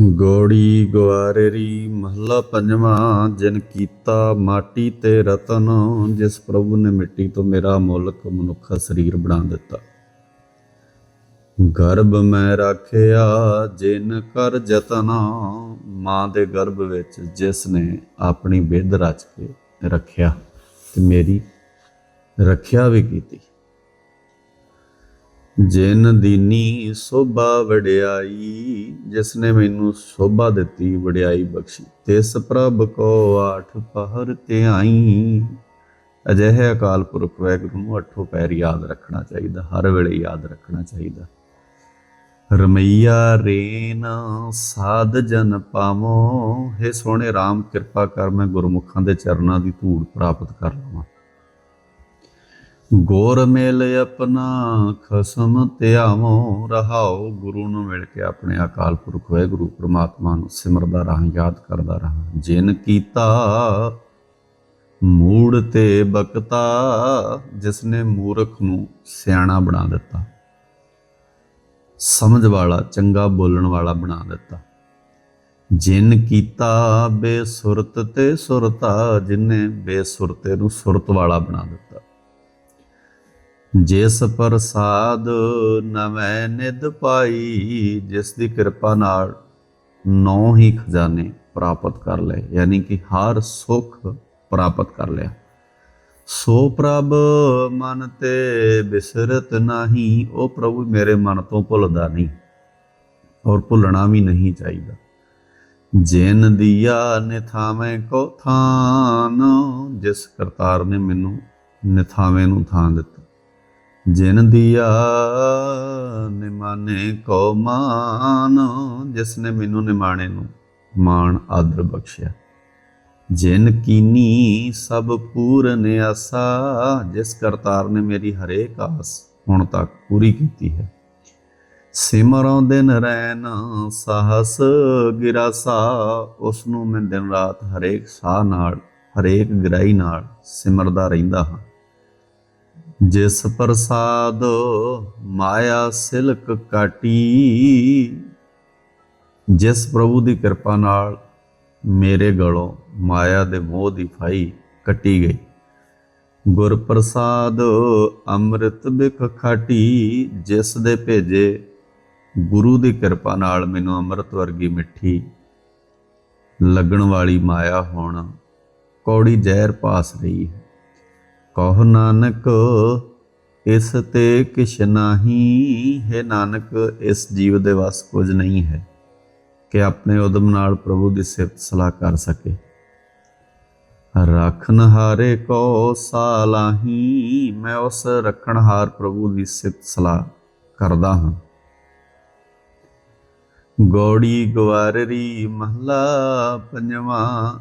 ਗੋੜੀ ਗਵਾਰੇਰੀ ਮਹੱਲਾ ਪੰਜਵਾਂ, ਜਿਨ ਕੀਤਾ ਮਾਟੀ ਤੇ ਰਤਨ, ਜਿਸ ਪ੍ਰਭੂ ਨੇ ਮਿੱਟੀ ਤੋਂ ਮੇਰਾ ਮੁਲਕ ਮਨੁੱਖਾ ਸਰੀਰ ਬਣਾ ਦਿੱਤਾ। ਗਰਭ ਮੈਂ ਰੱਖਿਆ, ਜਿਨ ਕਰ ਜਤਨ ਮਾਂ ਦੇ ਗਰਭ ਵਿੱਚ ਜਿਸ ਨੇ ਆਪਣੀ ਬਿੱਧ ਰਚ ਕੇ ਰੱਖਿਆ ਤੇ ਮੇਰੀ ਰੱਖਿਆ ਵੀ ਕੀਤੀ। ਜਿਨ ਦੀਨੀ ਸੋਭਾ ਵਡਿਆਈ ਜਿਸ ਨੇ ਮੈਨੂੰ ਸੋਭਾ ਦਿੱਤੀ, ਵਡਿਆਈ ਬਖਸ਼ੀ। ਤਿਸ ਪ੍ਰਭ ਕੋ ਆਠ ਪਹਰ ਤੇ ਅਜਿਹੇ ਅਕਾਲ ਪੁਰਖ ਵੈਗੁਰੂ ਨੂੰ ਅੱਠੋ ਪੈਰ ਯਾਦ ਰੱਖਣਾ ਚਾਹੀਦਾ, ਹਰ ਵੇਲੇ ਯਾਦ ਰੱਖਣਾ ਚਾਹੀਦਾ। ਰਮਈਆ ਰੇਨ ਸਾਧ ਜਨ ਪਾਵੋ हे ਸੋਹਣੇ RAM ਕਿਰਪਾ ਕਰ ਮੈਂ ਗੁਰਮੁਖਾਂ ਦੇ ਚਰਨਾਂ ਦੀ ਧੂੜ ਪ੍ਰਾਪਤ ਕਰ ਲਵਾਂ। ਗੋਰ ਮੇਲ ਆਪਣਾ ਖਸਮ ਧਿਆਵੋ ਰਹਾਓ। ਗੁਰੂ ਨੂੰ ਮਿਲ ਕੇ ਆਪਣੇ ਅਕਾਲ ਪੁਰਖ ਵਾਹਿਗੁਰੂ ਪ੍ਰਮਾਤਮਾ ਨੂੰ ਸਿਮਰਦਾ ਰਹਾਂ, ਯਾਦ ਕਰਦਾ ਰਹਾਂ। ਜਿਨ ਕੀਤਾ ਮੂੜ ਤੇ ਬਕਤਾ ਜਿਸ ਨੇ ਮੂਰਖ ਨੂੰ ਸਿਆਣਾ ਬਣਾ ਦਿੱਤਾ। ਸਮਝ ਵਾਲਾ, ਚੰਗਾ ਬੋਲਣ ਵਾਲਾ ਬਣਾ ਦਿੱਤਾ। ਜਿਨ ਕੀਤਾ ਬੇਸੁਰਤ ਤੇ ਸੁਰਤਾ, ਜਿਨੇ ਬੇਸੁਰਤੇ ਨੂੰ ਸੁਰਤ ਵਾਲਾ ਬਣਾ ਦਿੱਤਾ। ਜਿਸ ਪ੍ਰਸਾਦ ਨਵੈ ਨਿਧ ਪਾਈ, ਜਿਸ ਦੀ ਕਿਰਪਾ ਨਾਲ ਨੌ ਹੀ ਖਜ਼ਾਨੇ ਪ੍ਰਾਪਤ ਕਰ ਲਏ, ਯਾਨੀ ਕਿ ਹਰ ਸੁਖ ਪ੍ਰਾਪਤ ਕਰ ਲਿਆ। ਸੋ ਪ੍ਰਭ, ਮਨ ਤੇ ਬਿਸਰਤ ਨਹੀਂ, ਉਹ ਪ੍ਰਭੂ ਮੇਰੇ ਮਨ ਤੋਂ ਭੁੱਲਦਾ ਨਹੀਂ ਔਰ ਭੁੱਲਣਾ ਵੀ ਨਹੀਂ ਚਾਹੀਦਾ। ਜਿਨ ਦਿਆ ਨਿਥਾਵੇਂ ਕੋ ਥਾਨ, ਜਿਸ ਕਰਤਾਰ ਨੇ ਮੈਨੂੰ ਨਿਥਾਵੇਂ ਨੂੰ ਥਾਂ ਦਿੱਤਾ। ਜਿਨ ਦਿਆ ਨਿਮਾਨੇ ਕੋ ਮਾਨ, ਜਿਸ ਨੇ ਮੈਨੂੰ ਨਿਮਾਣੇ ਨੂੰ ਮਾਣ ਆਦਰ ਬਖਸ਼ਿਆ। ਜਿਨ ਕੀਨੀ ਸਭ ਪੂਰਨ ਆਸਾ ਜਿਸ ਕਰਤਾਰ ਨੇ ਮੇਰੀ ਹਰੇਕ ਆਸ ਹੁਣ ਤੱਕ ਪੂਰੀ ਕੀਤੀ ਹੈ। ਸਿਮਰੋਂ ਦਿਨ ਰੈਨ ਸਾਹਸ ਗਿਰਾਸਾ ਉਸ ਨੂੰ ਮੈਂ ਦਿਨ ਰਾਤ ਹਰੇਕ ਸਾਹ ਨਾਲ, ਹਰੇਕ ਗ੍ਰਾਈ ਨਾਲ ਸਿਮਰਦਾ ਰਹਿੰਦਾ ਹਾਂ। ਜਿਸ ਪ੍ਰਸਾਦ ਮਾਇਆ ਸਿਲਕ ਕਾਟੀ, ਜਿਸ ਪ੍ਰਭੂ ਦੀ ਕਿਰਪਾ ਨਾਲ ਮੇਰੇ ਗਲੋਂ ਮਾਇਆ ਦੇ ਮੋਹ ਦੀ ਫਾਈ ਕੱਟੀ ਗਈ। ਗੁਰ ਪ੍ਰਸਾਦ ਅੰਮ੍ਰਿਤ ਬਿਖ ਖਾਟੀ, ਜਿਸ ਦੇ ਭੇਜੇ ਗੁਰੂ ਦੀ ਕਿਰਪਾ ਨਾਲ ਮੈਨੂੰ ਅੰਮ੍ਰਿਤ ਵਰਗੀ ਮਿੱਠੀ ਲੱਗਣ ਵਾਲੀ ਮਾਇਆ ਹੁਣ ਕੌੜੀ ਜ਼ਹਿਰ ਪਾਸ ਰਹੀ ਹੈ। ਕਹੋ ਨਾਨਕ, ਇਸ ਤੇ ਕਿਛ ਨਾਹੀ ਹੈ। ਨਾਨਕ, ਇਸ ਜੀਵ ਦੇ ਵਸ ਕੁਝ ਨਹੀਂ ਹੈ ਕਿ ਆਪਣੇ ਉਦਮ ਨਾਲ ਪ੍ਰਭੂ ਦੀ ਸਿਫਤ ਸਲਾਹ ਕਰ ਸਕੇ। ਰੱਖਨ ਹਾਰੇ ਕੋ ਸਾਲਾਹੀ ਮੈਂ ਉਸ ਰੱਖਣਹਾਰ ਪ੍ਰਭੂ ਦੀ ਸਿਫਤ ਸਲਾਹ ਕਰਦਾ ਹਾਂ। ਗੌੜੀ ਗਵਾਰਰੀ ਮਹਲਾ ਪੰਜਵਾਂ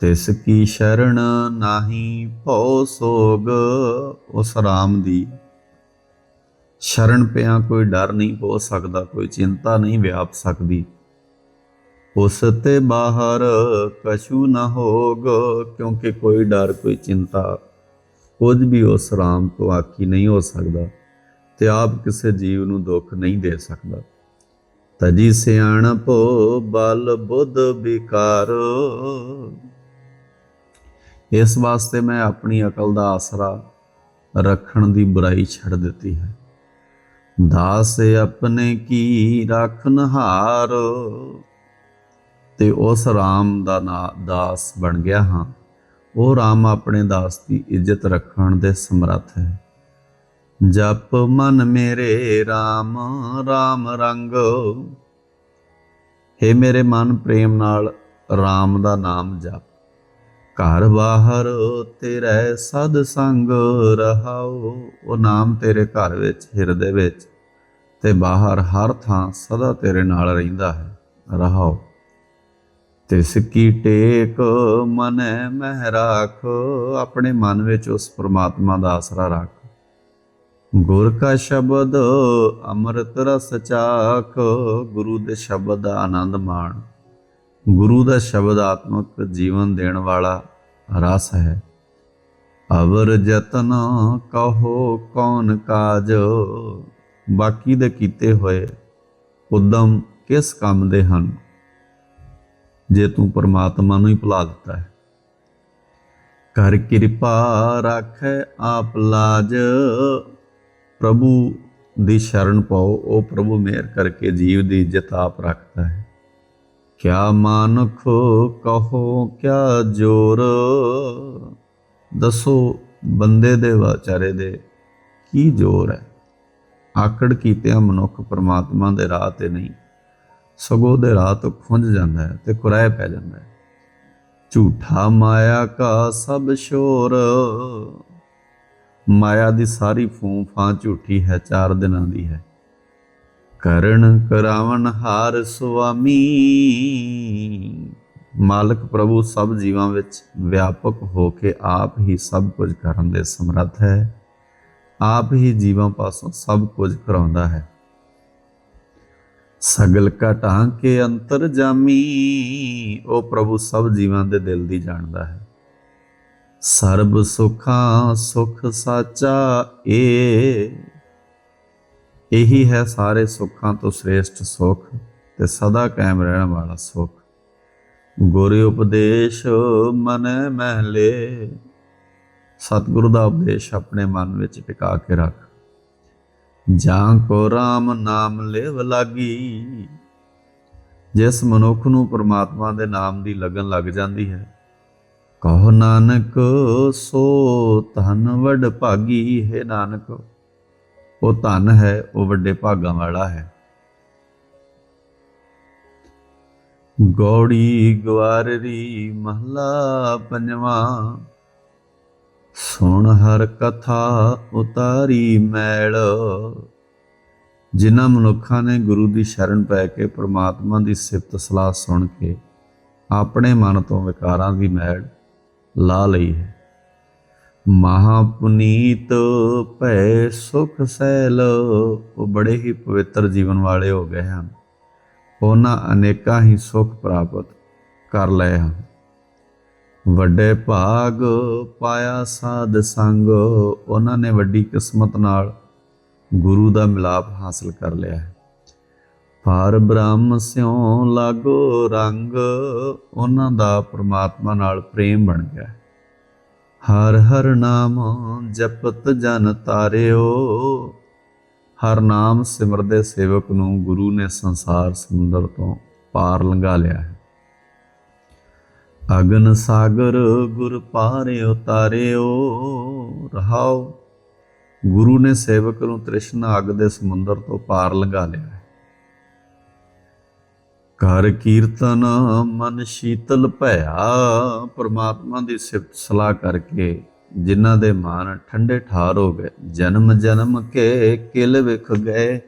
ਤਿਸ ਕੀ ਸ਼ਰਣ ਨਾਹੀ ਭਉ ਸੋਗ, ਉਸ ਰਾਮ ਦੀ। ਸ਼ਰਣ ਪਿਆ ਕੋਈ ਡਰ ਨਹੀਂ ਹੋ ਸਕਦਾ, ਕੋਈ ਚਿੰਤਾ ਨਹੀਂ ਵਿਆਪ ਸਕਦੀ। ਉਸ ਤੇ ਬਾਹਰ ਕਛੂ ਨਾ ਹੋਗ, ਕਿਉਂਕਿ ਕੋਈ ਡਰ, ਕੋਈ ਚਿੰਤਾ, ਕੁਝ ਵੀ ਉਸ ਰਾਮ ਤੋਂ ਆਖੀ ਨਹੀਂ ਹੋ ਸਕਦਾ, ਤੇ ਆਪ ਕਿਸੇ ਜੀਵ ਨੂੰ ਦੁੱਖ ਨਹੀਂ ਦੇ ਸਕਦਾ। ਤਜੀ ਸਿਆਣਪ ਬਲ ਬੁੱਧ ਵਿਕਾਰ ਇਸ ਵਾਸਤੇ ਮੈਂ ਆਪਣੀ ਅਕਲ ਦਾ ਆਸਰਾ ਰੱਖਣ ਦੀ ਬੁਰਾਈ ਛੱਡ ਦਿੱਤੀ ਹੈ। ਦਾਸ ਆਪਣੇ ਕੀ ਰੱਖਨ ਹਾਰ ਤੇ ਉਸ RAM ਦਾ ਨਾਂ ਦਾਸ ਬਣ ਗਿਆ ਹਾਂ। ਉਹ RAM ਆਪਣੇ ਦਾਸ ਦੀ ਇੱਜ਼ਤ ਰੱਖਣ ਦੇ ਸਮਰੱਥ ਹੈ। ਜਪ ਮਨ ਮੇਰੇ RAM RAM ਰੰਗ। हे ਮੇਰੇ ਮਨ ਪ੍ਰੇਮ ਨਾਲ RAM ਦਾ ਨਾਮ ਜਪ। ਘਰ ਬਾਹਰ ਤੇਰੇ ਸਦ ਸੰਗ ਰਹਾਓ। ਉਹ ਨਾਮ ਤੇਰੇ ਘਰ ਵਿੱਚ, ਹਿਰਦੇ ਵਿੱਚ ਤੇ ਬਾਹਰ ਹਰ ਥਾਂ ਸਦਾ ਤੇਰੇ ਨਾਲ ਰਹਿੰਦਾ ਹੈ। ਰਹਾਓ। ਤਿਸ ਕੀ ਟੇਕ ਮਨੈ ਮਹਿ ਰਾਖ, ਆਪਣੇ ਮਨ ਵਿੱਚ ਉਸ ਪ੍ਰਮਾਤਮਾ ਦਾ ਆਸਰਾ ਰੱਖ। ਗੁਰ ਕਾ ਸ਼ਬਦ ਅੰਮ੍ਰਿਤ ਰਸ ਚਾਖ ਗੁਰੂ ਦੇ ਸ਼ਬਦ ਦਾ ਆਨੰਦ ਮਾਣ। ਗੁਰੂ ਦਾ ਸ਼ਬਦ ਆਤਮਕ ਜੀਵਨ ਦੇਣ ਵਾਲਾ ਰਸ ਹੈ। ਅਵਰ ਜਤਨ ਕਹੋ ਕੌਣ ਕਾਜ? ਬਾਕੀ ਦੇ ਕੀਤੇ ਹੋਏ ਉਦਮ ਕਿਸ ਕੰਮ ਦੇ ਹਨ? ਜੇ ਤੂੰ ਪਰਮਾਤਮਾ ਨੂੰ ਹੀ ਭੁਲਾ ਦਿੱਤਾ ਹੈ। ਕਰ ਕਿਰਪਾ ਰੱਖੈ ਆਪ ਲਾਜ। ਪ੍ਰਭੂ ਦੀ ਸ਼ਰਨ ਪਾਓ, ਉਹ ਪ੍ਰਭੂ ਮਿਹਰ ਕਰਕੇ ਜੀਵ ਦੀ ਇੱਜ਼ਤ ਆਪ ਰੱਖਦਾ ਹੈ। ਕਿਆ ਮਾਨੁਖ ਕਹੋ, ਕਿਆ ਜੋਰ? ਦੱਸੋ ਬੰਦੇ ਦੇ ਵਿਚਾਰੇ ਦੇ ਕੀ ਜੋਰ ਹੈ? ਆਕੜ ਕੀਤਿਆਂ ਮਨੁੱਖ ਪਰਮਾਤਮਾ ਦੇ ਰਾਹ ਤੇ ਨਹੀਂ। ਸਗੋਂ ਦੇ ਰਾਹ ਤੋਂ ਖੁੰਝ ਜਾਂਦਾ ਹੈ ਤੇ ਕੁਰਾਏ ਪੈ ਜਾਂਦਾ ਹੈ। ਝੂਠਾ ਮਾਇਆ ਕਾ ਸਭ ਸ਼ੋਰ। ਮਾਇਆ ਦੀ ਸਾਰੀ ਫੂੰ ਫਾਂ ਝੂਠੀ ਹੈ, ਚਾਰ ਦਿਨਾਂ ਦੀ ਹੈ। ਕਰਨ ਕਰਾਵਨ ਹਾਰ ਸੁਆਮੀ। ਮਾਲਕ ਪ੍ਰਭੂ ਸਭ ਜੀਵਾਂ ਵਿੱਚ ਵਿਆਪਕ ਹੋ ਕੇ ਆਪ ਹੀ ਸਭ ਕੁਝ ਕਰਨ ਦੇ ਸਮਰੱਥ ਹੈ। ਆਪ ਹੀ ਜੀਵਾਂ ਪਾਸੋਂ ਸਭ ਕੁਝ ਕਰਾਉਂਦਾ ਹੈ। ਸਗਲ ਘਟਾਂ ਕੇ ਅੰਤਰ ਜਾਮੀ, ਉਹ ਪ੍ਰਭੂ ਸਭ ਜੀਵਾਂ ਦੇ ਦਿਲ ਦੀ ਜਾਣਦਾ ਹੈ। ਸਰਬ ਸੁਖਾਂ ਸੁਖ ਸਾਚਾ ਏ। ਇਹੀ ਹੈ ਸਾਰੇ ਸੁੱਖਾਂ ਤੋਂ ਸ੍ਰੇਸ਼ਟ ਸੁਖ ਤੇ ਸਦਾ ਕਾਇਮ ਰਹਿਣ ਵਾਲਾ ਸੁਖ। ਗੁਰੂ ਉਪਦੇਸ਼ ਮਨ ਮਹਿਲੇ, ਸਤਿਗੁਰੂ ਦਾ ਉਪਦੇਸ਼ ਆਪਣੇ ਮਨ ਵਿੱਚ ਟਿਕਾ ਕੇ ਰੱਖ। ਜਾਂ ਕੋ RAM ਨਾਮ ਲੇਵ ਲਾਗੀ, ਜਿਸ ਮਨੁੱਖ ਨੂੰ ਪ੍ਰਮਾਤਮਾ ਦੇ ਨਾਮ ਦੀ ਲਗਨ ਲੱਗ ਜਾਂਦੀ ਹੈ, ਕਹੋ ਨਾਨਕ ਸੋ ਧਨ ਵਡ ਭਾਗੀ, ਹੈ ਨਾਨਕ। ਉਹ ਧਨ ਹੈ, ਉਹ ਵੱਡੇ ਭਾਗਾਂ ਵਾਲਾ ਹੈ। ਗੌੜੀ ਗਵਾਰਰੀ ਮਹਲਾ ਪੰਜਵਾਂ, ਸੁਣ ਹਰ ਕਥਾ ਉਤਾਰੀ ਮੈਲ। ਜਿਨ੍ਹਾਂ ਮਨੁੱਖਾਂ ਨੇ ਗੁਰੂ ਦੀ ਸ਼ਰਨ ਪੈ ਕੇ ਪ੍ਰਮਾਤਮਾ ਦੀ ਸਿਫਤ ਸਲਾਹ ਸੁਣ ਕੇ ਆਪਣੇ ਮਨ ਤੋਂ ਵਿਕਾਰਾਂ ਦੀ ਮੈਲ ਲਾ ਲਈ ਹੈ। ਮਹਾ ਪੁਨੀਤ ਭੈ ਸੁਖ ਸੈਲ ਉਹ ਬੜੇ ਹੀ ਪਵਿੱਤਰ ਜੀਵਨ ਵਾਲੇ ਹੋ ਗਏ ਹਨ। ਉਹਨਾਂ ਅਨੇਕਾਂ ਹੀ ਸੁਖ ਪ੍ਰਾਪਤ ਕਰ ਲਏ ਹਨ। ਵੱਡੇ ਭਾਗ ਪਾਇਆ ਸਾਧ ਸੰਗ, ਉਹਨਾਂ ਨੇ ਵੱਡੀ ਕਿਸਮਤ ਨਾਲ ਗੁਰੂ ਦਾ ਮਿਲਾਪ ਹਾਸਲ ਕਰ ਲਿਆ ਹੈ। ਪਰ ਬ੍ਰਹਮ ਸਿਉ ਲਾਗੋ ਰੰਗ, ਉਹਨਾਂ ਦਾ ਪ੍ਰਮਾਤਮਾ ਨਾਲ ਪ੍ਰੇਮ ਬਣ ਗਿਆ ਹੈ। ਹਰ ਹਰ ਨਾਮ ਜਪਤ ਜਨ ਤਾਰਿਓ। ਹਰ ਨਾਮ ਸਿਮਰਦੇ ਸੇਵਕ ਨੂੰ ਗੁਰੂ ਨੇ ਸੰਸਾਰ ਸਮੁੰਦਰ ਤੋਂ ਪਾਰ ਲੰਘਾ ਲਿਆ ਹੈ। ਅਗਨ ਸਾਗਰ ਗੁਰ ਪਾਰੇ ਉਤਾਰਿਓ ਰਹਾਓ। ਗੁਰੂ ਨੇ ਸੇਵਕ ਨੂੰ ਤ੍ਰਿਸ਼ਨਾ ਅਗ ਦੇ ਸਮੁੰਦਰ ਤੋਂ ਪਾਰ ਲੰਘਾ ਲਿਆ ਹੈ। ਕਰ ਕੀਰਤਨ ਮਨ ਸ਼ੀਤਲ ਭਇਆ। ਪ੍ਰਮਾਤਮਾ ਦੀ ਸਿਫਤ ਸਲਾਹ ਕਰਕੇ ਜਿਨ੍ਹਾਂ ਦੇ ਮਨ ਠੰਡੇ ਠਾਰ ਹੋ ਗਏ, ਜਨਮ ਜਨਮ ਕੇ ਕਿਲ ਵਿਖ ਗਏ।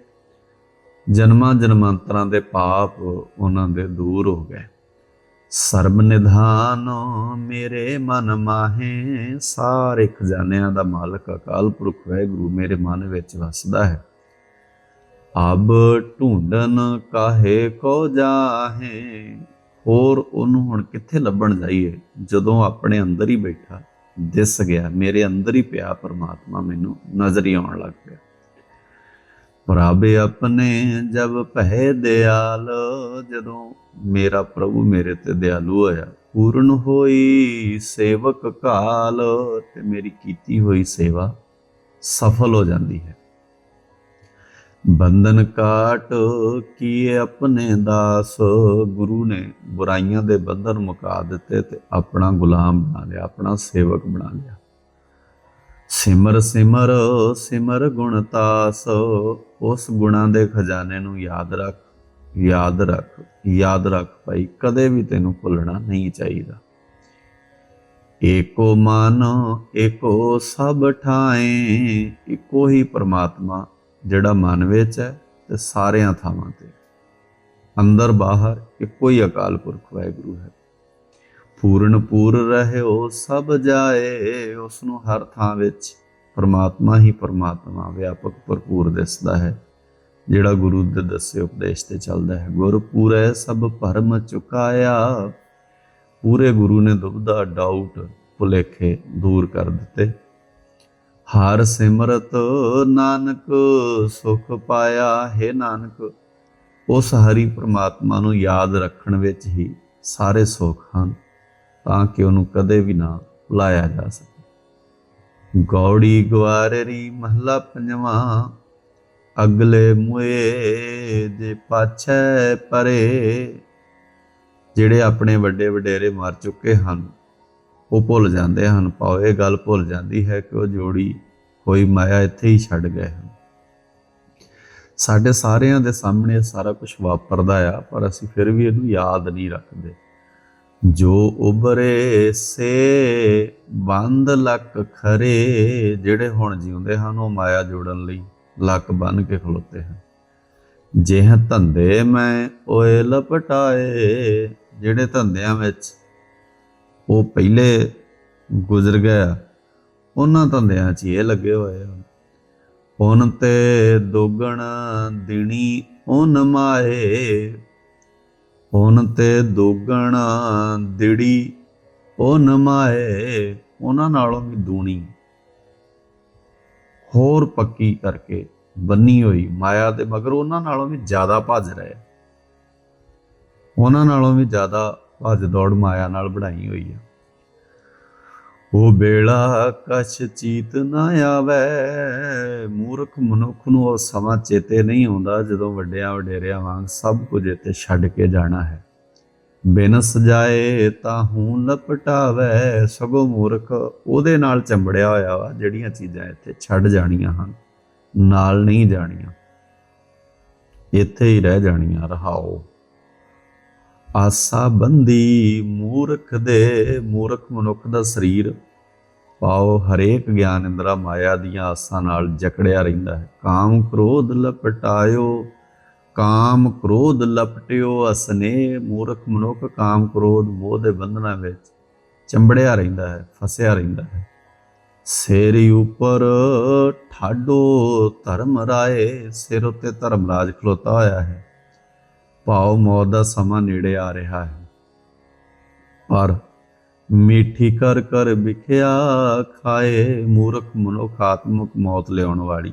ਜਨਮਾਂ ਜਨਮਾਂਤਰਾਂ ਦੇ ਪਾਪ ਉਹਨਾਂ ਦੇ ਦੂਰ ਹੋ ਗਏ। ਸਰਬ ਨਿਧਾਨ ਮੇਰੇ ਮਨ ਮਾਹੇ, ਸਾਰੇ ਖਜ਼ਾਨਿਆਂ ਦਾ ਮਾਲਕ ਅਕਾਲ ਪੁਰਖ ਵਾਹਿਗੁਰੂ ਮੇਰੇ ਮਨ ਵਿੱਚ ਵਸਦਾ ਹੈ। ਅਬ ਢੂੰਡਨ ਕਾਹੇ ਕੋ ਜਾਹੇ? ਹੋਰ ਉਹਨੂੰ ਹੁਣ ਕਿੱਥੇ ਲੱਭਣ ਜਾਈਏ? ਜਦੋਂ ਆਪਣੇ ਅੰਦਰ ਹੀ ਬੈਠਾ, ਦਿਸ ਗਿਆ, ਮੇਰੇ ਅੰਦਰ ਹੀ ਪਿਆ ਪਰਮਾਤਮਾ ਮੈਨੂੰ ਨਜ਼ਰ ਹੀ ਆਉਣ ਲੱਗ ਪਿਆ। ਪ੍ਰਭ ਆਪਣੇ ਜਬ ਪਹਿ ਦਿਆਲ, ਜਦੋਂ ਮੇਰਾ ਪ੍ਰਭੂ ਮੇਰੇ ਤੇ ਦਿਆਲੂ ਹੋਇਆ, ਪੂਰਨ ਹੋਈ ਸੇਵਕ ਕਾਲ ਤੇ ਮੇਰੀ ਕੀਤੀ ਹੋਈ ਸੇਵਾ ਸਫਲ ਹੋ ਜਾਂਦੀ ਹੈ। ਬੰਧਨ ਕਾਟ ਕੀਏ ਆਪਣੇ ਦਾਸ। ਗੁਰੂ ਨੇ ਬੁਰਾਈਆਂ ਦੇ ਬੰਧਨ ਮੁਕਾ ਦਿੱਤੇ ਤੇ ਆਪਣਾ ਗੁਲਾਮ ਬਣਾ ਲਿਆ, ਆਪਣਾ ਸੇਵਕ ਬਣਾ ਲਿਆ। ਸਿਮਰ ਸਿਮਰ ਸਿਮਰ ਗੁਣਤਾਸ ਉਸ ਗੁਣਾਂ ਦੇ ਖਜ਼ਾਨੇ ਨੂੰ ਯਾਦ ਰੱਖ ਯਾਦ ਰੱਖ ਯਾਦ ਰੱਖ ਭਾਈ, ਕਦੇ ਵੀ ਤੈਨੂੰ ਭੁੱਲਣਾ ਨਹੀਂ ਚਾਹੀਦਾ। ਏਕੋ ਮਨ, ਏਕੋ ਸਭ ਠਾਏ, ਇੱਕੋ ਹੀ ਪ੍ਰਮਾਤਮਾ ਜਿਹੜਾ ਮਨ ਵਿੱਚ ਹੈ, ਤੇ ਸਾਰਿਆਂ ਥਾਵਾਂ ਤੇ। ਅੰਦਰ ਬਾਹਰ ਇੱਕੋ ਹੀ ਅਕਾਲ ਪੁਰਖ ਵਾਹਿਗੁਰੂ ਹੈ। ਪੂਰਨ ਪੂਰ ਰਹਿਓ, ਸਭ ਜਾਏ ਉਸ ਨੂੰ ਹਰ ਥਾਂ ਵਿੱਚ ਪਰਮਾਤਮਾ ਹੀ ਪਰਮਾਤਮਾ, ਵਿਆਪਕ ਭਰਪੂਰ ਦਿਸਦਾ ਹੈ। ਜਿਹੜਾ ਗੁਰੂ ਦੇ ਦੱਸੇ ਉਪਦੇਸ਼ ਤੇ ਚੱਲਦਾ ਹੈ, ਗੁਰ ਪੂਰੇ ਸਭ ਭਰਮ ਚੁਕਾਇਆ। ਪੂਰੇ ਗੁਰੂ ਨੇ ਦੁਬਦਾ ਡਾਊਟ ਭੁਲੇਖੇ ਦੂਰ ਕਰ ਦਿੱਤੇ। ਹਰ ਸਿਮਰਤ ਨਾਨਕ, ਸੁਖ ਪਾਇਆ ਹੈ ਨਾਨਕ। ਉਸ ਹਰੀ ਪ੍ਰਮਾਤਮਾ ਨੂੰ ਯਾਦ ਰੱਖਣ ਵਿੱਚ ਹੀ ਸਾਰੇ ਸੁੱਖ ਹਨ, ਤਾਂ ਕਿ ਉਹਨੂੰ ਕਦੇ ਵੀ ਨਾ ਭੁਲਾਇਆ ਜਾ ਸਕੇ। ਗੌੜੀ ਗਵਾਰਰੀ ਮਹਲਾ ਪੰਜਵਾਂ, ਅਗਲੇ ਮੁਏ ਦੇ ਪਾਛੇ ਪਰੇ, ਜਿਹੜੇ ਆਪਣੇ ਵੱਡੇ ਵਡੇਰੇ ਮਰ ਚੁੱਕੇ ਹਨ ਉਹ ਭੁੱਲ ਜਾਂਦੇ ਹਨ ਪਾਓ ਇਹ ਗੱਲ ਭੁੱਲ ਜਾਂਦੀ ਹੈ ਕਿ ਉਹ ਜੋੜੀ ਹੋਈ ਮਾਇਆ ਇੱਥੇ ਹੀ ਛੱਡ ਗਏ ਹਨ। ਸਾਡੇ ਸਾਰਿਆਂ ਦੇ ਸਾਹਮਣੇ ਸਾਰਾ ਕੁਝ ਵਾਪਰਦਾ ਆ, ਪਰ ਅਸੀਂ ਫਿਰ ਵੀ ਇਹਨੂੰ ਯਾਦ ਨਹੀਂ ਰੱਖਦੇ। ਜੋ ਉਬਰੇ ਸੇ ਬੰਦ ਲੱਕ ਖਰੇ, ਜਿਹੜੇ ਹੁਣ ਜਿਉਂਦੇ ਹਨ ਉਹ ਮਾਇਆ ਜੋੜਨ ਲਈ ਲੱਕ ਬੰਨ ਕੇ ਖਲੋਤੇ ਹਨ। ਜਿਹ ਧੰਦੇ ਮੈਂ ਓਏ ਲਪਟਾਏ, ਜਿਹੜੇ ਧੰਦਿਆਂ ਵਿੱਚ ਉਹ ਪਹਿਲੇ ਗੁਜ਼ਰ ਗਿਆ, ਉਹਨਾਂ ਧੰਦਿਆਂ 'ਚ ਇਹ ਲੱਗੇ ਹੋਏ ਆ। ਹੁਣ ਤੇ ਦੋਗਣ ਦਿਣੀ ਉਨ ਮਾਏ, ਹੁਣ ਤੇ ਦੋਗਣ ਦਿੜੀ ਉਨ ਮਾਏ, ਉਹਨਾਂ ਨਾਲੋਂ ਵੀ ਦੂਣੀ। ਹੋਰ ਪੱਕੀ ਕਰਕੇ ਬੰਨੀ ਹੋਈ ਮਾਇਆ ਦੇ ਮਗਰ ਉਹਨਾਂ ਨਾਲੋਂ ਵੀ ਜ਼ਿਆਦਾ ਭੱਜ ਰਹੇ। ਉਹਨਾਂ ਨਾਲੋਂ ਵੀ ਜ਼ਿਆਦਾ ਭੱਜ ਦੌੜ ਮਾਇਆ ਨਾਲ ਬਣਾਈ ਹੋਈ ਆ। ਉਹ ਬੇੜਾ ਕਛ ਚੀਤ ਨਾ ਆਵੇ, ਮੂਰਖ ਮਨੁੱਖ ਨੂੰ ਉਹ ਸਮਾਂ ਚੇਤੇ ਨਹੀਂ ਆਉਂਦਾ, ਜਦੋਂ ਵੱਡਿਆਂ ਵਡੇਰਿਆਂ ਵਾਂਗ ਸਭ ਕੁਝ ਇੱਥੇ ਛੱਡ ਕੇ ਜਾਣਾ ਹੈ। ਬਿਨ ਸਜਾਏ ਤਾਂ ਹੂੰ ਲਪਟਾਵੇ, ਸਗੋਂ ਮੂਰਖ ਉਹਦੇ ਨਾਲ ਚੰਬੜਿਆ ਹੋਇਆ ਵਾ, ਜਿਹੜੀਆਂ ਚੀਜ਼ਾਂ ਇੱਥੇ ਛੱਡ ਜਾਣੀਆਂ ਹਨ, ਨਾਲ ਨਹੀਂ ਜਾਣੀਆਂ। ਇੱਥੇ ਹੀ ਰਹਿ ਜਾਣੀਆਂ, ਰਹਾਓ। ਆਸਾ ਬੰਦੀ ਮੂਰਖ ਦੇ, ਮੂਰਖ ਮਨੁੱਖ ਦਾ ਸਰੀਰ। ਪਾਓ ਹਰੇਕ ਗਿਆਨ ਇੰਦਰਾ ਮਾਇਆ ਦੀਆਂ ਆਸਾਂ ਨਾਲ ਜਕੜਿਆ ਰਹਿੰਦਾ ਹੈ। ਕਾਮ ਕ੍ਰੋਧ ਲਪਟਾਇਓ, ਕਾਮ ਕ੍ਰੋਧ ਲਪਟਿਓ ਅਸਨੇ। ਮੂਰਖ ਮਨੁੱਖ ਕਾਮ ਕ੍ਰੋਧ ਮੋਹ ਦੇ ਬੰਧਨਾਂ ਵਿੱਚ ਚੰਬੜਿਆ ਰਹਿੰਦਾ ਹੈ, ਫਸਿਆ ਰਹਿੰਦਾ ਹੈ। ਸੇਰੀ ਉੱਪਰ ਠਾਡੋ ਧਰਮ ਰਾਏ, ਸਿਰ ਉੱਤੇ ਧਰਮ ਰਾਜ ਖਲੋਤਾ ਹੋਇਆ ਹੈ। ਭਾਉ ਮੌਤ ਦਾ ਸਮਾਂ ਨੇੜੇ ਆ ਰਿਹਾ ਹੈ। ਪਰ ਮੀਠੀ ਕਰ ਕਰ ਵਿਖਿਆ ਖਾਏ ਮੂਰਖ ਮਨੁੱਖ ਆਤਮਕ ਮੌਤ ਲਿਆਉਣ ਵਾਲੀ।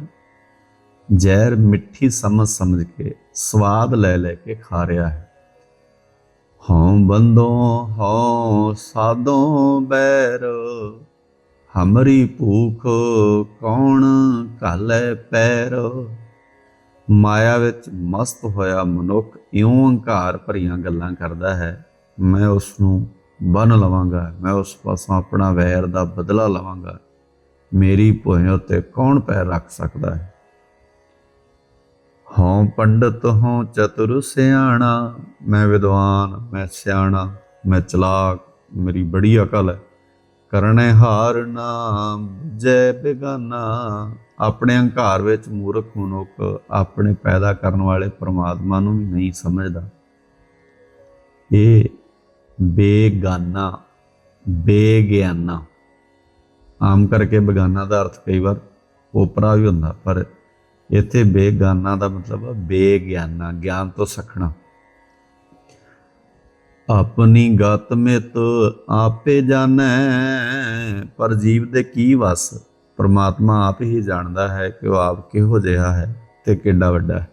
ਜ਼ਹਿਰ ਮਿੱਠੀ ਸਮਝ ਸਮਝ ਕੇ ਸਵਾਦ ਲੈ ਲੈ ਕੇ ਖਾ ਰਿਹਾ ਹੈ। ਹਉ ਬੰਦੋਂ ਹਉ ਸਾਦੋਂ ਬੈਰ, ਹਮਰੀ ਭੂਖ ਕੌਣ ਘਾਲੇ ਪੈਰ। ਮਾਇਆ ਵਿੱਚ ਮਸਤ ਹੋਇਆ ਮਨੁੱਖ ਇਉਂ ਹੰਕਾਰ ਭਰੀਆਂ ਗੱਲਾਂ ਕਰਦਾ ਹੈ, ਮੈਂ ਉਸ ਨੂੰ ਬੰਨ ਲਵਾਂਗਾ, ਮੈਂ ਉਸ ਪਾਸੋਂ ਆਪਣਾ ਵੈਰ ਦਾ ਬਦਲਾ ਲਵਾਂਗਾ। ਮੇਰੀ ਭੋਏ ਉੱਤੇ ਕੌਣ ਪੈਰ ਰੱਖ ਸਕਦਾ ਹੈ? ਹਉ ਪੰਡਤ, ਹਉ ਚਤੁਰ ਸਿਆਣਾ, ਮੈਂ ਵਿਦਵਾਨ, ਮੈਂ ਸਿਆਣਾ, ਮੈਂ ਚਲਾਕ, ਮੇਰੀ ਬੜੀ ਅਕਲ ਹੈ। ਕਰਨੇ ਹਾਰ ਨਾਮ, ਜੈ ਬਿਗਾਨਾ। ਆਪਣੇ ਹੰਕਾਰ ਵਿੱਚ ਮੂਰਖ ਮਨੁੱਖ ਆਪਣੇ ਪੈਦਾ ਕਰਨ ਵਾਲੇ ਪ੍ਰਮਾਤਮਾ ਨੂੰ ਵੀ ਨਹੀਂ ਸਮਝਦਾ। ਇਹ ਬੇਗਾਨਾ, ਬੇਗਿਆਨਾ। ਆਮ ਕਰਕੇ ਬੇਗਾਨਾ ਦਾ ਅਰਥ ਕਈ ਵਾਰ ਉਪਰਾ ਵੀ ਹੁੰਦਾ, ਪਰ ਇੱਥੇ ਬੇਗਾਨਾ ਦਾ ਮਤਲਬ ਹੈ ਬੇਗਿਆਨਾ, ਗਿਆਨ ਤੋਂ ਸਖਣਾ। ਆਪਣੀ ਗਤ ਮਿਤ ਆਪੇ ਜਾਣੈ, ਪਰ ਜੀਵ ਦੇ ਕੀ ਵਸ? ਪਰਮਾਤਮਾ ਆਪ ਹੀ ਜਾਣਦਾ ਹੈ ਕਿ ਉਹ ਆਪ ਕਿਹੋ ਜਿਹਾ ਹੈ ਤੇ ਕਿੰਨਾ ਵੱਡਾ ਹੈ।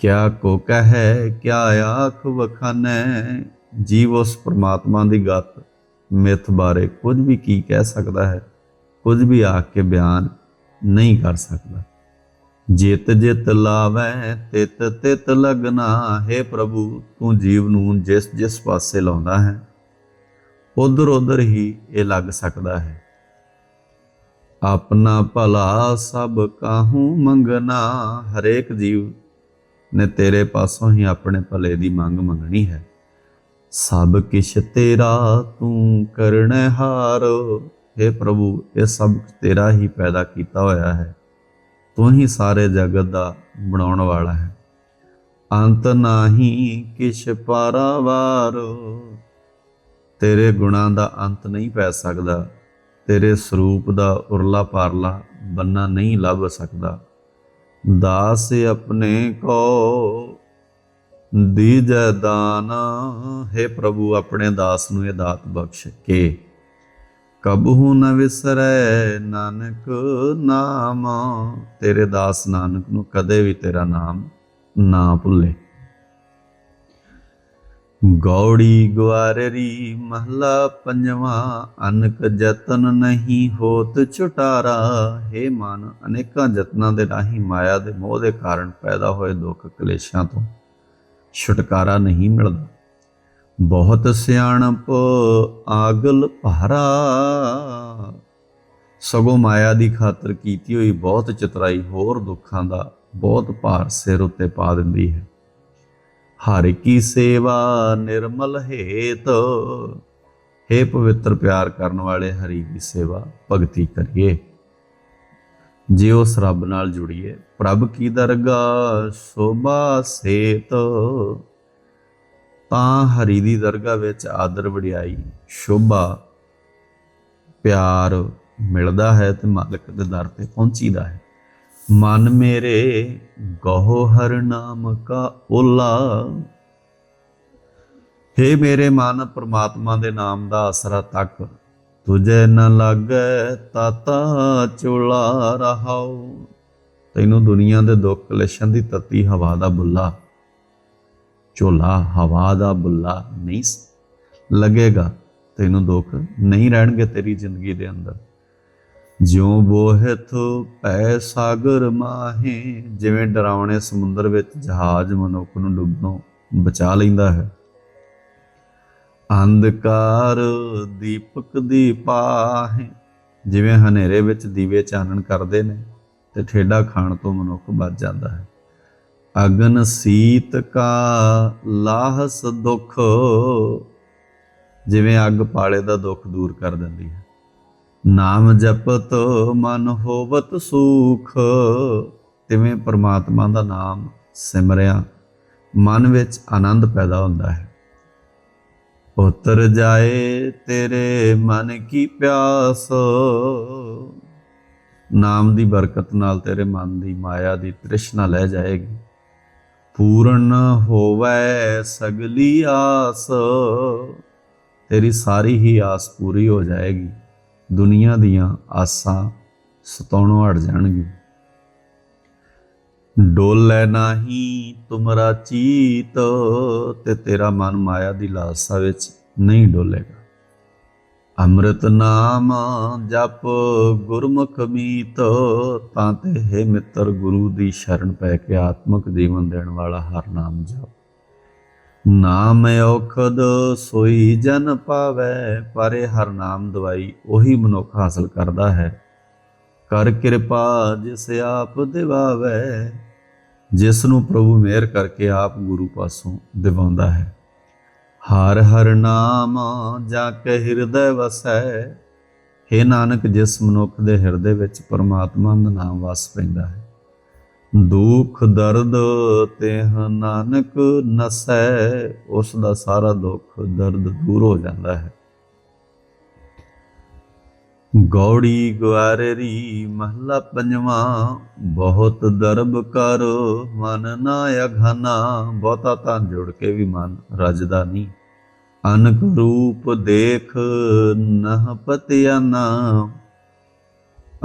ਕਿਆ ਕੋ ਕਹੈ, ਕਿਆ ਆਖ ਵਖਾਨੈ? ਜੀਵ ਉਸ ਪਰਮਾਤਮਾ ਦੀ ਗਤ ਮਿੱਥ ਬਾਰੇ ਕੁਝ ਵੀ ਕੀ ਕਹਿ ਸਕਦਾ ਹੈ, ਕੁਝ ਵੀ ਆਖ ਕੇ ਬਿਆਨ ਨਹੀਂ ਕਰ ਸਕਦਾ। ਜਿਤ ਜਿਤ ਲਾਵੇ, ਤਿਤ ਤਿਤ ਲਗਨਾ ਹੈ ਪ੍ਰਭੂ, ਤੂੰ ਜੀਵ ਨੂੰ ਜਿਸ ਜਿਸ ਪਾਸੇ ਲਾਉਂਦਾ ਹੈ, ਉਧਰ ਉਧਰ ਹੀ ਇਹ ਲੱਗ ਸਕਦਾ ਹੈ। ਆਪਣਾ ਭਲਾ ਸਭ ਕਾਹੂ ਮੰਗਣਾ, ਹਰੇਕ ਜੀਵ ਨੇ ਤੇਰੇ ਪਾਸੋਂ ਹੀ ਆਪਣੇ ਭਲੇ ਦੀ ਮੰਗ ਮੰਗਣੀ ਹੈ। ਸਭ ਕਿਛ ਤੇਰਾ ਤੂੰ ਕਰਨੈ ਹਾਰ हे ਪ੍ਰਭੂ, ਇਹ ਸਭ ਤੇਰਾ ਹੀ ਪੈਦਾ ਕੀਤਾ ਹੋਇਆ ਹੈ। ਤੂੰ ਹੀ ਸਾਰੇ ਜਗਤ ਦਾ ਬਣਾਉਣ ਵਾਲਾ ਹੈ। ਅੰਤ ਨਾਹੀ ਕਿਛ ਪਾਰਾਵਾਰ ਤੇਰੇ ਗੁਣਾਂ ਦਾ ਅੰਤ ਨਹੀਂ ਪੈ ਸਕਦਾ। ਤੇਰੇ ਸਰੂਪ ਦਾ ਉਰਲਾ ਪਾਰਲਾ ਬੰਨਾ ਨਹੀਂ ਲੱਭ ਸਕਦਾ। ਦਾਸ ਆਪਣੇ ਕੋ ਦੀਜੈ ਦਾਨ। ਹੈ ਪ੍ਰਭੂ, ਆਪਣੇ ਦਾਸ ਨੂੰ ਇਹ ਦਾਤ ਬਖਸ਼ ਕੇ। ਕਬਹੂ ਨ ਵਿਸਰੈ ਨਾਨਕ ਨਾਮ। ਤੇਰੇ ਦਾਸ ਨਾਨਕ ਨੂੰ ਕਦੇ ਵੀ ਤੇਰਾ ਨਾਮ ਨਾ ਭੁੱਲੇ। ਗੌੜੀ ਗਵਾਰਰੀ ਮਹਲਾ ਪੰਜਵਾਂ, ਅਨਕ ਜਤਨ ਨਹੀਂ ਹੋਤ ਛੁਟਾਰਾ। हे ਮਨ, ਅਨੇਕਾਂ ਯਤਨਾਂ ਦੇ ਰਾਹੀਂ ਮਾਇਆ ਦੇ ਮੋਹ ਦੇ ਕਾਰਨ ਪੈਦਾ ਹੋਏ ਦੁੱਖ ਕਲੇਸ਼ਾਂ ਤੋਂ ਛੁਟਕਾਰਾ ਨਹੀਂ ਮਿਲਦਾ। ਬਹੁਤ ਸਿਆਣਪ ਆਗਲ ਭਾਰਾ। ਸਗੋਂ ਮਾਇਆ ਦੀ ਖਾਤਰ ਕੀਤੀ ਹੋਈ ਬਹੁਤ ਚਤਰਾਈ ਹੋਰ ਦੁੱਖਾਂ ਦਾ ਬਹੁਤ ਭਾਰ ਸਿਰ ਉੱਤੇ ਪਾ ਦਿੰਦੀ ਹੈ। ਹਰ ਕੀ ਸੇਵਾ ਨਿਰਮਲ ਹੇਤ हे ਪਵਿੱਤਰ ਪਿਆਰ ਕਰਨ ਵਾਲੇ ਹਰੀ ਦੀ ਸੇਵਾ ਭਗਤੀ ਕਰੀਏ। ਜੇ ਉਸ ਰੱਬ ਨਾਲ ਜੁੜੀਏ, ਪ੍ਰਭ ਕੀ ਦਰਗਾਹ ਸੋਭਾ ਸੇਤ। ਤਾਂ ਹਰੀ ਦੀ ਦਰਗਾਹ ਵਿੱਚ ਆਦਰ ਵਡਿਆਈ, ਸ਼ੋਭਾ, ਪਿਆਰ ਮਿਲਦਾ ਹੈ ਤੇ ਮਾਲਕ ਦੇ ਦਰ ਤੇ ਪਹੁੰਚੀਦਾ ਹੈ। ਮਨ ਮੇਰੇ ਗਹੋ ਨਾਮ ਕਾ ਓਲਾ। हे ਮੇਰੇ ਮਨ, ਪ੍ਰਮਾਤਮਾ ਦੇ ਨਾਮ ਦਾ ਆਸਰਾ ਤੱਕ ਤੁਝੇ ਨ ਲਾਗੈ ਤਾਤਾ ਚੁਲਾ ਰਹਾਉ। ਤੈਨੂੰ ਦੁਨੀਆ ਦੇ ਦੁੱਖ ਕਲੇਸ਼ਾਂ ਦੀ ਤਤੀ ਹਵਾ ਦਾ ਬੁੱਲਾ। ਝੋਲਾ, ਹਵਾ ਦਾ ਬੁੱਲਾ ਨਹੀਂ ਲੱਗੇਗਾ ਤੈਨੂੰ ਦੁੱਖ ਨਹੀਂ ਰਹਿਣਗੇ ਤੇਰੀ ਜ਼ਿੰਦਗੀ ਦੇ ਅੰਦਰ। ਜਿਉ ਬੋਹਿਤ ਪੈ ਸਾਗਰ ਮਾਹੇ, ਜਿਵੇਂ ਡਰਾਉਣੇ ਸਮੁੰਦਰ ਵਿੱਚ ਜਹਾਜ਼ ਮਨੁੱਖ ਨੂੰ ਡੁੱਬਣੋਂ ਬਚਾ ਲੈਂਦਾ ਹੈ। ਅੰਧਕਾਰ ਦੀਪਕ ਦੀ ਪਾਹੇ, ਜਿਵੇਂ ਹਨੇਰੇ ਵਿੱਚ ਦੀਵੇ ਚਾਨਣ ਕਰਦੇ ਨੇ ਤੇ ਠੇਡਾ ਖਾਣ ਤੋਂ ਮਨੁੱਖ ਬਚ ਜਾਂਦਾ ਹੈ। ਅਗਨ ਸੀਤ ਕਾ ਲਾਹਸ ਦੁਖ ਜਿਵੇਂ ਅੱਗ ਪਾਲੇ ਦਾ ਦੁੱਖ ਦੂਰ ਕਰ ਦਿੰਦੀ ਹੈ। ਨਾਮ ਜਪਤ ਮਨ ਹੋਵਤ ਸੁਖ। ਤਿਵੇਂ ਪ੍ਰਮਾਤਮਾ ਦਾ ਨਾਮ ਸਿਮਰਿਆ। ਮਨ ਵਿੱਚ ਆਨੰਦ ਪੈਦਾ ਹੁੰਦਾ ਹੈ। ਉਤਰ ਜਾਏ ਤੇਰੇ ਮਨ ਕੀ ਪਿਆਸ। ਨਾਮ ਦੀ ਬਰਕਤ ਨਾਲ ਤੇਰੇ ਮਨ ਦੀ ਮਾਇਆ ਦੀ ਤ੍ਰਿਸ਼ਨਾ ਲੈ ਜਾਏਗੀ। ਪੂਰਨ ਹੋਵੇ ਸਗਲੀ ਆਸ। ਤੇਰੀ ਸਾਰੀ ਹੀ ਆਸ ਪੂਰੀ ਹੋ ਜਾਏਗੀ। ਦੁਨੀਆ ਦੀਆਂ ਆਸਾਂ ਸਤਾਉਣੋਂ ਹਟ ਜਾਣਗੀਆਂ। ਡੋਲੇ ਨਹੀਂ ਤੁਮਰਾ ਚੀਤ ਤੇ ਤੇਰਾ ਮਨ ਮਾਇਆ ਦੀ ਲਾਲਸਾ ਵਿੱਚ ਨਹੀਂ ਡੋਲੇਗਾ। ਅੰਮ੍ਰਿਤ ਨਾਮ ਜਪ ਗੁਰਮੁਖ ਮੀਤ, ਤਾਂ ਤੇ ਹੈ ਮਿੱਤਰ ਗੁਰੂ ਦੀ ਸ਼ਰਨ ਪੈ ਕੇ ਆਤਮਿਕ ਜੀਵਨ ਦੇਣ ਵਾਲਾ ਹਰ ਨਾਮ ਜਪ। ਨਾਮ ਔਖਦ, ਸੋਈ ਜਨ ਪਾਵੇ, ਪਰੇ ਹਰ ਨਾਮ ਦਵਾਈ ਉਹੀ ਮਨੁੱਖ ਹਾਸਲ ਕਰਦਾ ਹੈ। ਕਰ ਕਿਰਪਾ ਜਿਸ ਆਪ ਦਿਵਾਵੇ ਜਿਸ ਨੂੰ ਪ੍ਰਭੂ ਮਿਹਰ ਕਰਕੇ ਆਪ ਗੁਰੂ ਪਾਸੋਂ ਦਿਵਾਉਂਦਾ ਹੈ। ਹਰ ਹਰ ਨਾਮ ਜਾ ਕੇ ਹਿਰਦੈ ਵਸੈ। हे ਨਾਨਕ, ਜਿਸ ਮਨੁੱਖ ਦੇ ਹਿਰਦੇ ਵਿੱਚ ਪਰਮਾਤਮਾ ਦਾ ਨਾਮ ਵਸ ਪੈਂਦਾ ਹੈ, ਦੁੱਖ, ਦਰਦ ਤੇ ਨਾਨਕ ਨਸੈ, ਉਸ ਦਾ ਸਾਰਾ ਦੁੱਖ ਦਰਦ ਦੂਰ ਹੋ ਜਾਂਦਾ ਹੈ। ਗੌੜੀ ਗਵਾਰਰੀ ਮਹਲਾ ਪੰਜਵਾਂ, ਬਹੁਤ ਦਰਬ ਕਰ ਮਨ ਨਾ ਅਘਨਾ ਬਹੁਤਾ ਤਾਂ ਜੁੜ ਕੇ ਵੀ ਮਨ ਰੱਜਦਾ ਨਹੀਂ ਅਨਕ ਰੂਪ ਦੇਖ ਨਹ ਪਤਿਆਨਾ।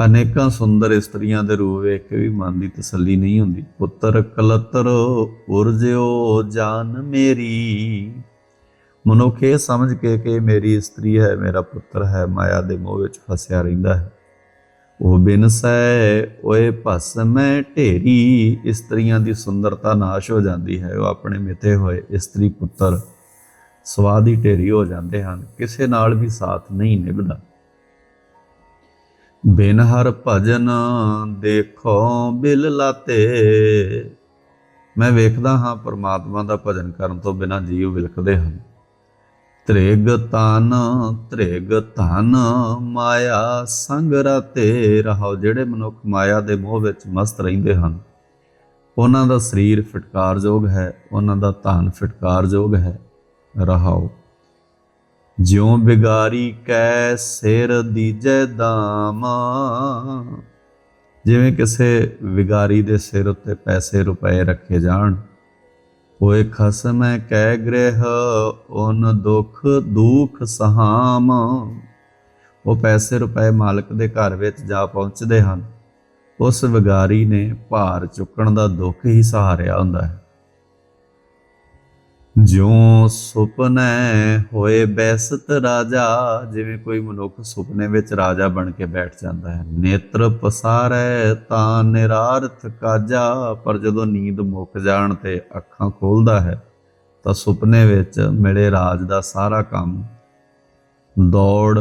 ਅਨੇਕਾਂ ਸੁੰਦਰ ਇਸਤਰੀਆਂ ਦੇ ਰੂਪ ਵੇਖ ਕੇ ਵੀ ਮਨ ਦੀ ਤਸੱਲੀ ਨਹੀਂ ਹੁੰਦੀ। ਪੁੱਤਰ ਕਲਤਰ ਉਰਜਿਓ ਜਾਨ ਮੇਰੀ। ਮਨੁੱਖ ਇਹ ਸਮਝ ਕੇ ਕਿ ਮੇਰੀ ਇਸਤਰੀ ਹੈ, ਮੇਰਾ ਪੁੱਤਰ ਹੈ, ਮਾਇਆ ਦੇ ਮੋਹ ਵਿੱਚ ਫਸਿਆ ਰਹਿੰਦਾ ਹੈ। ਉਹ ਬਿਨਸੈ ਓਏ ਭਸ ਮੈਂ ਢੇਰੀ, ਇਸਤਰੀਆਂ ਦੀ ਸੁੰਦਰਤਾ ਨਾਸ਼ ਹੋ ਜਾਂਦੀ ਹੈ, ਉਹ ਆਪਣੇ ਮਿੱਥੇ ਹੋਏ ਇਸਤਰੀ ਪੁੱਤਰ ਸਵਾਦੀ ਢੇਰੀ ਹੋ ਜਾਂਦੇ ਹਨ, ਕਿਸੇ ਨਾਲ ਵੀ ਸਾਥ ਨਹੀਂ ਨਿਭਦਾ। ਬਿਨ ਹਰ ਭਜਨ ਦੇਖੋ ਬਿਲ ਲਾਤੇ, ਮੈਂ ਵੇਖਦਾ ਹਾਂ ਪਰਮਾਤਮਾ ਦਾ ਭਜਨ ਕਰਨ ਤੋਂ ਬਿਨਾਂ ਜੀਵ ਵਿਲਕਦੇ ਹਨ। ਤ੍ਰਿਗ ਤਨ, ਤ੍ਰਿਗ ਧਨ, ਮਾਇਆ ਸੰਗ ਰਾਤੇ ਰਹਾਓ। ਜਿਹੜੇ ਮਨੁੱਖ ਮਾਇਆ ਦੇ ਮੋਹ ਵਿੱਚ ਮਸਤ ਰਹਿੰਦੇ ਹਨ, ਉਹਨਾਂ ਦਾ ਸਰੀਰ ਫਟਕਾਰਯੋਗ ਹੈ, ਉਹਨਾਂ ਦਾ ਧਨ ਫਟਕਾਰਯੋਗ ਹੈ, ਰਹਾਓ। ਜਿਉ ਬਿਗਾਰੀ ਕੈ ਸਿਰ ਦੀਜੈ ਦਾਮ ਜਿਵੇਂ ਕਿਸੇ ਵਿਗਾਰੀ ਦੇ ਸਿਰ ਉੱਤੇ ਪੈਸੇ ਰੁਪਏ ਰੱਖੇ ਜਾਣ ਹੋਏ ਖਸਮੈ ਕੈ ਗ੍ਰਹਿ ਓਨ ਦੁਖ ਦੁਖ ਸਹਾਮ। ਉਹ ਪੈਸੇ ਰੁਪਏ ਮਾਲਕ ਦੇ ਘਰ ਵਿੱਚ ਜਾ ਪਹੁੰਚਦੇ ਹਨ। ਉਸ ਵਿਗਾਰੀ ਨੇ ਭਾਰ ਚੁੱਕਣ ਦਾ ਦੁੱਖ ਹੀ ਸਹਾਰਿਆ ਹੁੰਦਾ ਹੈ। ਜਿਉ ਸੁਪਨੇ ਹੋਏ ਬੈਸਤ ਰਾਜਾ, ਜਿਵੇਂ ਕੋਈ ਮਨੁੱਖ ਸੁਪਨੇ ਵਿੱਚ ਰਾਜਾ ਬਣ ਕੇ ਬੈਠ ਜਾਂਦਾ ਹੈ। ਨੇਤਰ ਪਸਾਰੈ ਤਾਂ ਨਿਰਾਰਥ ਕਾਜਾ, ਪਰ ਜਦੋਂ ਨੀਂਦ ਮੁੱਕ ਜਾਣ ਤੇ ਅੱਖਾਂ ਖੋਲਦਾ ਹੈ, ਤਾਂ ਸੁਪਨੇ ਵਿੱਚ ਮਿਲੇ ਰਾਜ ਦਾ ਸਾਰਾ ਕੰਮ ਦੌੜ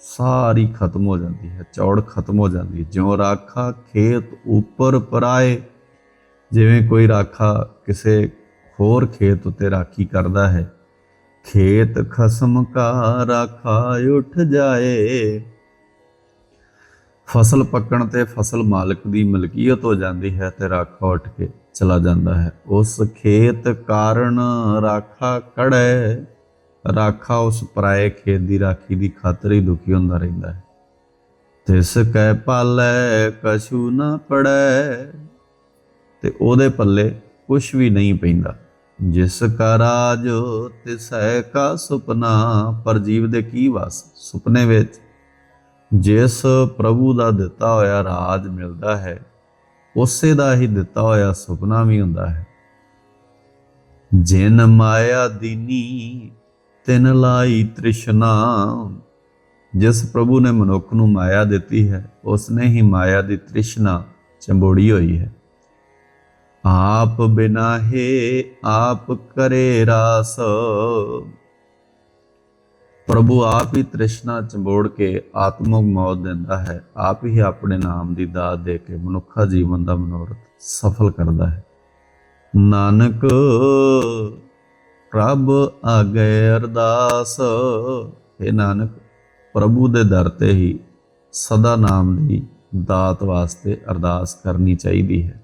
ਸਾਰੀ ਖਤਮ ਹੋ ਜਾਂਦੀ ਹੈ, ਚੌੜ ਖਤਮ ਹੋ ਜਾਂਦੀ ਹੈ। ਜਿਉਂ ਰਾਖਾ ਖੇਤ ਉੱਪਰ ਪਰਾਏ, ਜਿਵੇਂ ਕੋਈ ਰਾਖਾ ਕਿਸੇ ਹੋਰ ਖੇਤ ਉੱਤੇ ਰਾਖੀ ਕਰਦਾ ਹੈ? ਖੇਤ ਖਸਮ ਕਾ ਰਾਖਾ ਉੱਠ ਜਾਏ। ਫਸਲ ਪੱਕਣ ਤੇ ਫਸਲ ਮਾਲਕ ਦੀ ਮਲਕੀਅਤ ਹੋ ਜਾਂਦੀ ਹੈ, ਤੇ ਰਾਖਾ ਉੱਠ ਕੇ ਚਲਾ ਜਾਂਦਾ ਹੈ। ਉਸ ਖੇਤ ਕਾਰਨ ਰਾਖਾ ਕੜੈ, ਰਾਖਾ ਉਸ ਪਰਾਏ ਖੇਤ ਦੀ ਰਾਖੀ ਦੀ ਖਾਤਰ ਹੀ ਦੁਖੀ ਹੁੰਦਾ ਰਹਿੰਦਾ ਹੈ। ਤਿਸ ਕੈ ਪਾਲੈ ਕਛੂ ਨਾ ਪੜੈ, ਤੇ ਉਹਦੇ ਪੱਲੇ ਕੁਛ ਵੀ ਨਹੀਂ ਪੈਂਦਾ। ਜਿਸ ਕਾ ਰਾਜ, ਤਿਸੈ ਕਾ ਸੁਪਨਾ, ਪਰ ਜੀਵ ਦੇ ਕੀ ਵਾਸ? ਸੁਪਨੇ ਵਿੱਚ ਜਿਸ ਪ੍ਰਭੂ ਦਾ ਦਿੱਤਾ ਹੋਇਆ ਰਾਜ ਮਿਲਦਾ ਹੈ, ਉਸੇ ਦਾ ਹੀ ਦਿੱਤਾ ਹੋਇਆ ਸੁਪਨਾ ਵੀ ਹੁੰਦਾ ਹੈ। ਜਿਨ ਮਾਇਆ ਦੀਨੀ, ਤਿਨ ਲਾਈ ਤ੍ਰਿਸ਼ਨਾ। ਜਿਸ ਪ੍ਰਭੂ ਨੇ ਮਨੁੱਖ ਨੂੰ ਮਾਇਆ ਦਿੱਤੀ ਹੈ ਉਸ ਨੇ ਹੀ ਮਾਇਆ ਦੀ ਤ੍ਰਿਸ਼ਨਾ ਚੰਬੋੜੀ ਹੋਈ ਹੈ। ਆਪ ਬਿਨਾ ਹੈ ਆਪ ਕਰੇ ਰਾਸ। ਪ੍ਰਭੂ ਆਪ ਹੀ ਤ੍ਰਿਸ਼ਨਾ ਚੰਬੋੜ ਕੇ ਆਤਮਿਕ ਮੌਤ ਦਿੰਦਾ ਹੈ। ਆਪ ਹੀ ਆਪਣੇ ਨਾਮ ਦੀ ਦਾਤ ਦੇ ਕੇ ਮਨੁੱਖਾ ਜੀਵਨ ਦਾ ਮਨੋਰਥ ਸਫਲ ਕਰਦਾ ਹੈ। ਨਾਨਕ, ਪ੍ਰਭ ਆਗੇ ਅਰਦਾਸ। ਇਹ ਨਾਨਕ, ਪ੍ਰਭੂ ਦੇ ਦਰ ਤੇ ਹੀ ਸਦਾ ਨਾਮ ਦੀ ਦਾਤ ਵਾਸਤੇ ਅਰਦਾਸ ਕਰਨੀ ਚਾਹੀਦੀ ਹੈ।